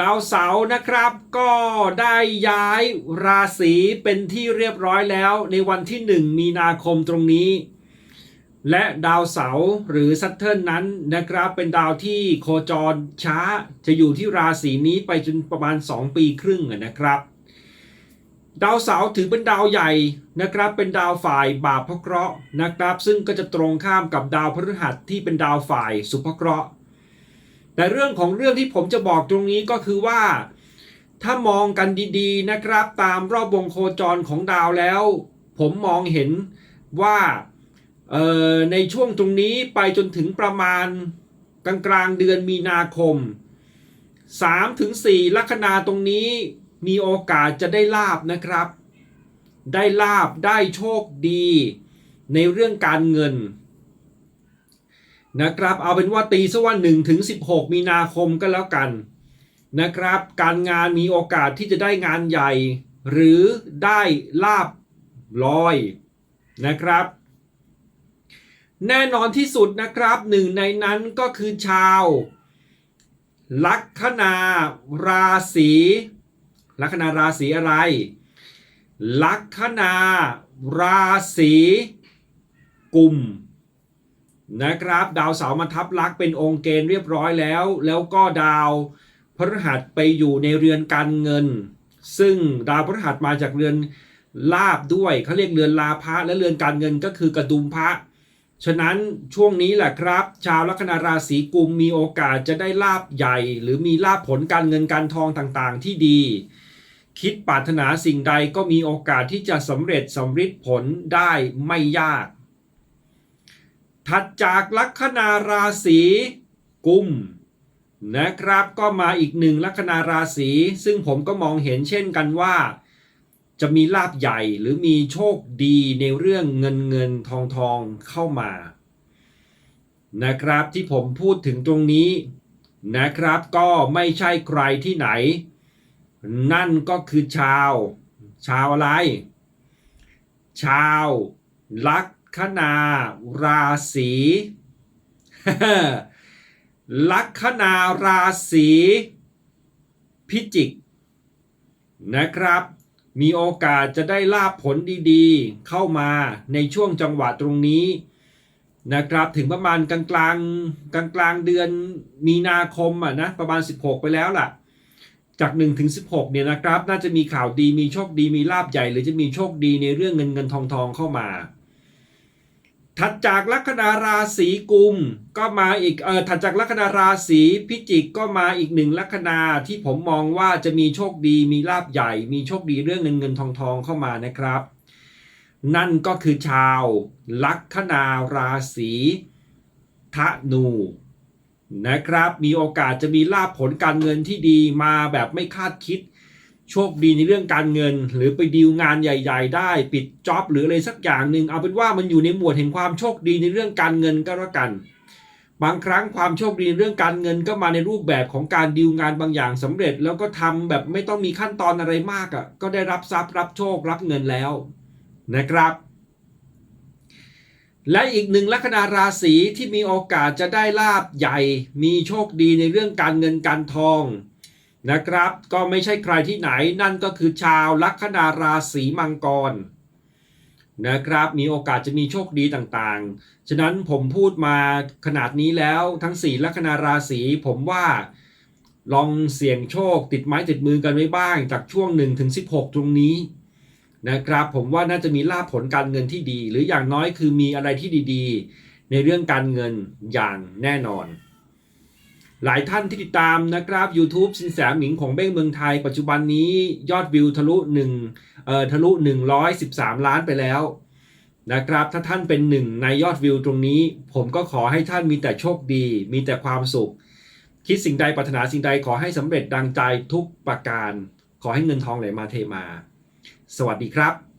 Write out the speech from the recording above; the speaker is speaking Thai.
ดาวเสาร์นะครับ ก็ได้ย้ายราศีเป็นที่เรียบร้อยแล้วในวันที่ 1 มีนาคมตรงนี้ และดาวเสาร์หรือซัตเทิร์นนั้นนะครับ เป็นดาวที่โคจรช้าจะอยู่ที่ราศีนี้ไปจนประมาณ 2 ปีครึ่งนะครับ ดาวเสาร์ถือเป็นดาวใหญ่นะครับ เป็นดาวฝ่ายบาปพระเคราะห์นะครับ ซึ่งก็จะตรงข้ามกับดาวพฤหัสที่เป็นดาวฝ่ายสุภเคราะห์ แต่เรื่องของเรื่องที่ผมจะบอกตรงนี้ก็คือว่า ถ้ามองกันดีๆนะครับตามรอบวงโคจรของดาวแล้ว ผมมองเห็นว่าในช่วงตรงนี้ไปจนถึงประมาณกลางกลางเดือนมีนาคม 3-4 ลัคนาตรงนี้มีโอกาสจะได้ลาบนะครับ ได้ลาบได้โชคดี ในเรื่องการเงิน นะครับเอาเป็นว่าตีซะว่า1ถึง16 มีนาคมก็แล้วกันนะครับ การงานมีโอกาสที่จะได้งานใหญ่ หรือได้ลาบลอยนะครับ แน่นอนที่สุดนะครับหนึ่งในนั้นก็คือชาว ลัคนาราศีลัคนาราศีอะไร ลัคนาราศีกุม นะครับ ดาวเสาร์มาทับลักเป็นองค์เกณฑ์เรียบร้อยแล้ว แล้วก็ดาวพฤหัสไปอยู่ในเรือนการเงิน ซึ่งดาวพฤหัสมาจากเรือนลาบด้วยเขาเรียกเรือนลาภะและเรือนการเงินก็คือกระดุมพระฉะนั้นช่วงนี้แหละครับ ชาวลัคนาราศีกุมมีโอกาสจะได้ลาบใหญ่ หรือมีลาบผลการเงินการทองต่างๆ ที่ดี คิดปรารถนาสิ่งใดก็มีโอกาสที่จะสำเร็จสำฤทธิ์ผลได้ไม่ยาก ถัดจากลัคนาราศีกุมนะครับก็มาอีกหนึ่งลัคนาราศีซึ่งผมก็มองเห็นเช่นกันว่า จะมีลาบใหญ่หรือมีโชคดีในเรื่องเงินเงินทองทองเข้ามา นะครับที่ผมพูดถึงตรงนี้นะครับก็ไม่ใช่ใครที่ไหน นั่นก็คือชาว ชาวอะไร ชาวลั คนาราศีลัคนาราศีพิจิกนะครับ มีโอกาสจะได้ลาบผลดีๆ เข้ามาในช่วงจังหวะตรงนี้นะครับถึงประมาณกลางกลางกลางกลางเดือนมีนาคมอะนะประมาณ 16 ไปแล้วล่ะ จาก1ถึง16เนี่ยนะครับ น่าจะมีข่าวดีมีโชคดีมีลาบใหญ่ หรือจะมีโชคดีในเรื่องเงินเงินทองทองเข้ามา ถัดจากลัคนาราศีกุมก็มาอีกเออถัดจากลัคนาราศีพิจิกก็มาอีกหนึ่งลัคนาที่ผมมองว่าจะมีโชคดีมีลาบใหญ่ มีโชคดีเรื่องเงินเงินทองทองเข้ามานะครับ นั่นก็คือชาวลัคนาราศีธนูนะครับ มีโอกาสจะมีลาบผลการเงินที่ดีมาแบบไม่คาดคิด โชคดีในเรื่องการเงิน หรือไปดีลงานใหญ่ ๆ ได้ ปิดจ็อบหรืออะไรสักอย่างหนึ่งเอาเป็นว่ามันอยู่ในหมวดแห่งความโชคดีในเรื่องการเงินก็แล้วกัน บางครั้งความโชคดีในเรื่องการเงินก็มาในรูปแบบของการดีลงานบางอย่างสำเร็จ แล้วก็ทำแบบไม่ต้องมีขั้นตอนอะไรมากอะ่ะก็ได้รับทรัพย์รับโชครับเงินแล้วนะครับและอีกหนึ่งลัคนาราศีที่มีโอกาสจะได้ลาบใหญ่ มีโชคดีในเรื่องการเงินการทอง นะครับ ก็ไม่ใช่ใครที่ไหนนั่นก็คือชาวลัคนาราศีมังกรนะครับมีโอกาสจะมีโชคดีต่างๆ ฉะนั้นผมพูดมาขนาดนี้แล้วทั้ง 4 ลัคนาราศีผมว่าลองเสี่ยงโชคติดไม้ติดมือกันไว้บ้าง จากช่วง1ถึง16 ตรงนี้นะครับผมว่าน่าจะมีลาภผลการเงินที่ดี หรืออย่างน้อยคือมีอะไรที่ดีๆ ในเรื่องการเงินอย่างแน่นอน หลายท่านที่ติดตามนะครับ YouTube สินแสหมิงของเบ้งเมืองไทย ปัจจุบันนี้ยอดวิวทะลุ1เอ่อทะลุ 113 ล้านไปแล้วนะครับ ถ้าท่านเป็นหนึ่งในยอดวิวตรงนี้ ผมก็ขอให้ท่านมีแต่โชคดี มีแต่ความสุข คิดสิ่งใดปรารถนาสิ่งใดขอให้สำเร็จดังใจทุกประการ ขอให้เงินทองไหลมาเทมา สวัสดีครับ